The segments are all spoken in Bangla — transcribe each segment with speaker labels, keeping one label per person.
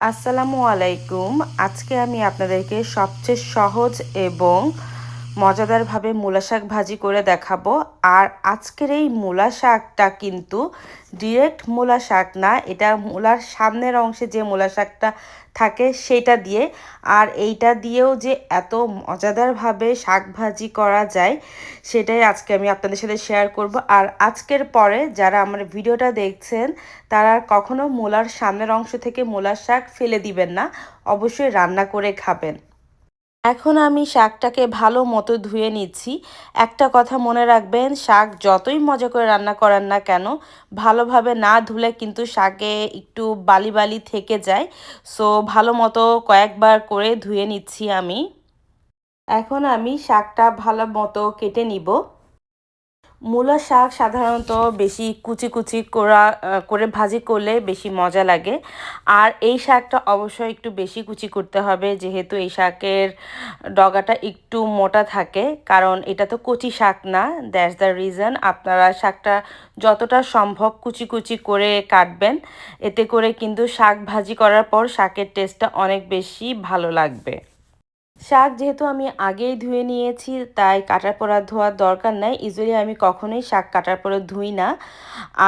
Speaker 1: আসসালামু আলাইকুম। আজকে আমি আপনাদেরকে সবচেয়ে সহজ এবং মজাদারভাবে মূলা শাক ভাজি করে দেখাবো। আর আজকের এই মূলা শাকটা কিন্তু ডিরেক্ট মূলা শাক না, এটা মূলার সামনের অংশে যে মূলা শাকটা থাকে সেটা দিয়ে। আর এইটা দিয়েও যে এত মজাদারভাবে শাক ভাজি করা যায়, সেটাই আজকে আমি আপনাদের সাথে শেয়ার করব। আর আজকের পরে যারা আমার ভিডিওটা দেখছেন, তারা কখনো মূলার সামনের অংশ থেকে মূলার শাক ফেলে দিবেন না, অবশ্যই রান্না করে খাবেন। এখন আমি শাকটাকে ভালো মতো ধুয়ে নিচ্ছি। একটা কথা মনে রাখবেন, শাক যতই মজা করে রান্না করেন না কেন, ভালোভাবে না ধুলে কিন্তু শাকে একটু বালি বালি থেকে যায়। সো ভালো মতো কয়েকবার করে ধুয়ে নিচ্ছি আমি। এখন আমি শাকটা ভালো মতো কেটে নিব। মূলা শাক সাধারণত বেশি কুচি কুচি করা করে ভাজি করলে বেশি মজা লাগে। আর এই শাকটা অবশ্যই একটু বেশি কুচি করতে হবে, যেহেতু এই শাকের ডগাটা একটু মোটা থাকে। কারণ এটা তো কচি শাক না দ্যাটস দ্য রিজন আপনারা শাকটা যতটা সম্ভব কুচি কুচি করে কাটবেন। এতে করে কিন্তু শাক ভাজি করার পর শাকের টেস্টটা অনেক বেশি ভালো লাগবে। শাক যেহেতু আমি আগেই ধুয়ে নিয়েছি, তাই কাটার পর আর ধোয়ার দরকার নাই। ইউজুয়ালি আমি কখনোই শাক কাটার পরে ধুই না।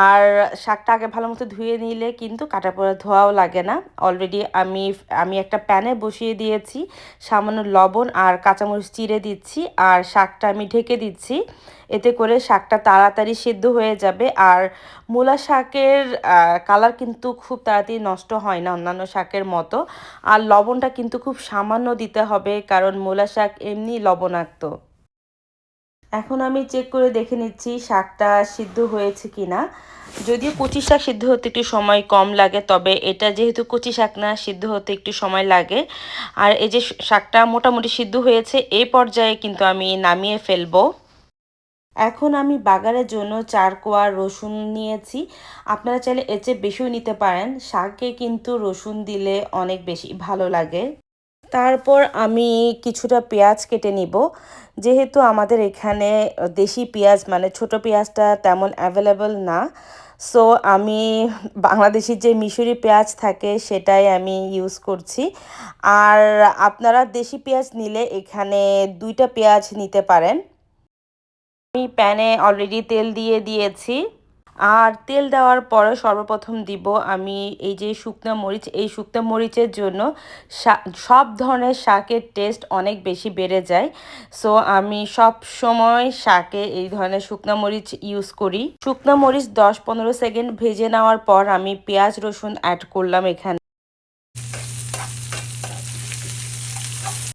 Speaker 1: আর শাকটা আগে ভালো মতো ধুয়ে নিলে কিন্তু কাটার পরে ধোয়াও লাগে না। অলরেডি আমি আমি একটা প্যানে বসিয়ে দিয়েছি, সামান্য লবণ আর কাঁচামরিচ চিড়ে দিচ্ছি আর শাকটা আমি ঢেকে দিচ্ছি। এতে করে শাকটা তাড়াতাড়ি সিদ্ধ হয়ে যাবে। আর মূলা শাকের কালার কিন্তু খুব তাড়াতাড়ি নষ্ট হয় না অন্যান্য শাকের মতো। আর লবণটা কিন্তু খুব সামান্য দিতে হবে কারণ মূলা শাক এমনি লবণাক্ত। এখন আমি চেক করে দেখে নিচ্ছি শাকটা সিদ্ধ হয়েছে কি না যদিও কচি শাক সিদ্ধ হতে একটু সময় কম লাগে, তবে এটা যেহেতু কচি শাক না, সিদ্ধ হতে একটু সময় লাগে। আর এই যে শাকটা মোটামুটি সিদ্ধ হয়েছে এই পর্যায়ে কিন্তু আমি নামিয়ে ফেলব। এখন আমি বাগারের জন্য চার কোয়া রসুন নিয়েছি। আপনারা চাইলে এর চেয়ে বেশিও নিতে পারেন। শাকে কিন্তু রসুন দিলে অনেক বেশি ভালো লাগে। তারপর আমি কিছুটা পেঁয়াজ কেটে নিব। যেহেতু আমাদের এখানে দেশি পেঁয়াজ মানে ছোট পেঁয়াজটা তেমন অ্যাভেলেবল না। সো আমি বাংলাদেশি যে মিশরি পেঁয়াজ থাকে, সেটাই আমি ইউজ করছি। আর আপনারা দেশি পেঁয়াজ নিলে এখানে দুইটা পেঁয়াজ নিতে পারেন। আমি প্যানে অলরেডি তেল দিয়ে দিয়েছি। আর তেল দেওয়ার পরে সর্বপ্রথম দিব আমি এই যে শুকনো মরিচ, এই শুকনো মরিচের জন্য সব ধরনের শাকের টেস্ট অনেক বেশি বেড়ে যায়। সো আমি সব সময় শাকে এই ধরনের শুকনো মরিচ ইউজ করি। শুকনো মরিচ দশ পনেরো সেকেন্ড ভেজে নেওয়ার পর আমি পেঁয়াজ রসুন অ্যাড করলাম এখানে।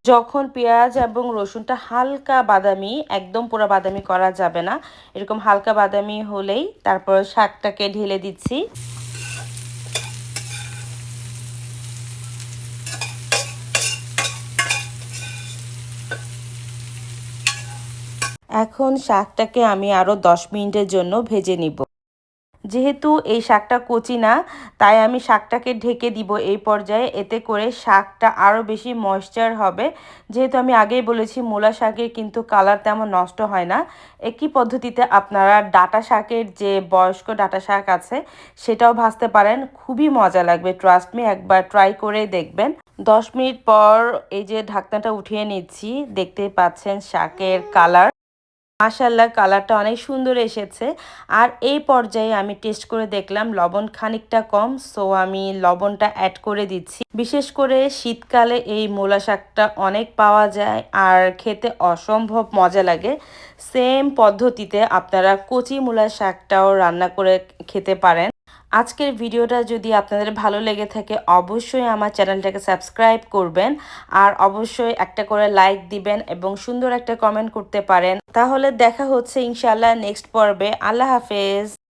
Speaker 1: যখন পেঁয়াজ এবং রসুনটা হালকা বাদামি, একদম পুরো বাদামি করা যাবে না। এরকম হালকা বাদামি হলেই তারপর শাকটাকে ঢেলে দিচ্ছি। এখন শাকটাকে আমি আরও দশ মিনিটের জন্য ভেজে নিব। যেহেতু এই শাকটা কচি না, তাই আমি শাকটাকে ঢেকে দিব এই পর্যায়ে। এতে করে শাকটা আরও বেশি ময়েশ্চার হবে। যেহেতু আমি আগেই বলেছি, মূলা শাকের কিন্তু কালার তেমন নষ্ট হয় না। একই পদ্ধতিতে আপনারা ডাটা শাকের যে বয়স্ক ডাটা শাক আছে, সেটাও ভাজতে পারেন। খুবই মজা লাগবে ট্রাস্ট মি একবার ট্রাই করে দেখবেন। দশ মিনিট পর এই যে ঢাকনাটা উঠিয়ে নিচ্ছি, দেখতে পাচ্ছেন শাকের কালার মাশাল্লাহ কালারটা অনেক সুন্দর এসেছে। আর এই পর্যায়ে আমি টেস্ট করে দেখলাম লবণ খানিকটা কম, সো আমি লবণটা অ্যাড করে দিচ্ছি। বিশেষ করে শীতকালে এই মূলা শাকটা অনেক পাওয়া যায় আর খেতে অসম্ভব মজা লাগে। সেম পদ্ধতিতে আপনারা কচি মূলা শাকটাও রান্না করে খেতে পারেন। আজকের ভিডিওটা যদি আপনাদের ভালো লেগে থাকে, অবশ্যই আমার চ্যানেলটাকে সাবস্ক্রাইব করবেন আর অবশ্যই একটা করে লাইক দিবেন এবং সুন্দর একটা কমেন্ট করতে পারেন। তাহলে দেখা হচ্ছে ইনশাল্লাহ নেক্সট পর্বে। আল্লাহ হাফেজ।